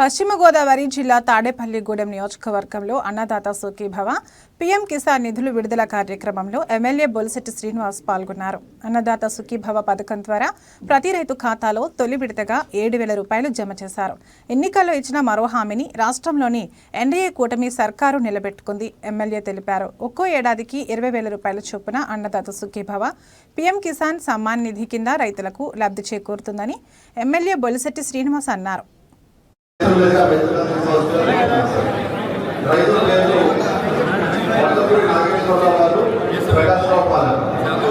పశ్చిమ గోదావరి జిల్లా తాడేపల్లిగూడెం నియోజకవర్గంలో అన్నదాత సుఖీభవ పీఎం కిసాన్ నిధులు విడుదల కార్యక్రమంలో ఎమ్మెల్యే బొలిశెట్టి శ్రీనివాస్ పాల్గొన్నారు. అన్నదాత సుఖీభవ పథకం ద్వారా ప్రతి రైతు ఖాతాలో తొలి విడతగా ఏడు వేల రూపాయలు జమ చేశారు. ఎన్నికల్లో ఇచ్చిన మరో హామీని రాష్ట్రంలోని ఎన్డీఏ కూటమి సర్కారు నిలబెట్టుకుంది ఎమ్మెల్యే తెలిపారు. ఒక్కో ఏడాదికి ఇరవై వేల రూపాయల చొప్పున అన్నదాత సుఖీభవ పీఎం కిసాన్ సమ్మాన్ నిధి కింద రైతులకు లబ్ధి చేకూరుతుందని ఎమ్మెల్యే బొలిశెట్టి శ్రీనివాస్ అన్నారు.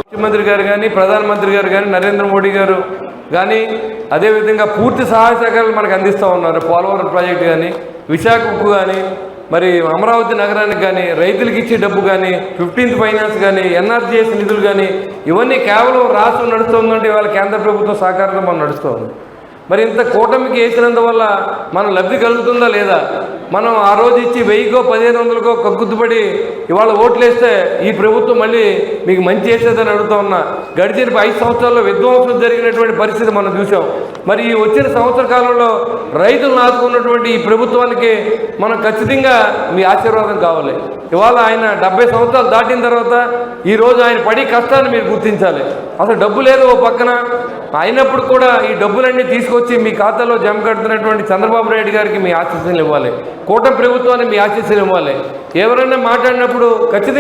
ముఖ్యమంత్రి గారు కానీ ప్రధానమంత్రి గారు కానీ నరేంద్ర మోడీ గారు కానీ అదేవిధంగా పూర్తి సహాయ సహకారాలు మనకు అందిస్తూ ఉన్నారు. పోలవరం ప్రాజెక్ట్ కానీ విశాఖ ఉక్కు కానీ మరి అమరావతి నగరానికి కానీ రైతులకు ఇచ్చే డబ్బు కానీ ఫిఫ్టీన్త్ ఫైనాన్స్ కానీ ఎన్ఆర్జీఎస్ నిధులు కానీ ఇవన్నీ కేవలం రాష్ట్రం నడుస్తుందంటే ఇవాళ కేంద్ర ప్రభుత్వం సహకారంతో మనం నడుస్తూ ఉంది. మరి ఇంత కూటమికి వేసినందువల్ల మనం లబ్ధి కలుగుతుందా లేదా? మనం ఆ రోజు ఇచ్చి వెయ్యికో పదిహేను వందలకో కగ్గుద్దుపడి ఇవాళ ఓట్లు వేస్తే ఈ ప్రభుత్వం మళ్ళీ మీకు మంచి చేసేదని అడుగుతా ఉన్నా. గడిచిన ఐదు సంవత్సరాల్లో విధ్వంసం జరిగినటువంటి పరిస్థితి మనం చూసాం మరి ఈ వచ్చిన సంవత్సర కాలంలో రైతులు నాటుకున్నటువంటి ఈ ప్రభుత్వానికి మనం ఖచ్చితంగా మీ ఆశీర్వాదం కావాలి. ఇవాళ ఆయన డెబ్బై సంవత్సరాలు దాటిన తర్వాత ఈ రోజు ఆయన పడి కష్టాన్ని మీరు గుర్తించాలి. అసలు డబ్బు లేదు ఓ పక్కన. అయినప్పుడు కూడా ఈ డబ్బులన్నీ తీసుకొచ్చి మీ ఖాతాలో జమ కడుతున్నటువంటి చంద్రబాబు నాయుడు గారికి మీ ఆశీస్సులు ఇవ్వాలి. కూటమి ప్రభుత్వాన్ని మీ ఆశీస్సులు ఇవ్వాలి. ఎవరైనా మాట్లాడినప్పుడు ఖచ్చితంగా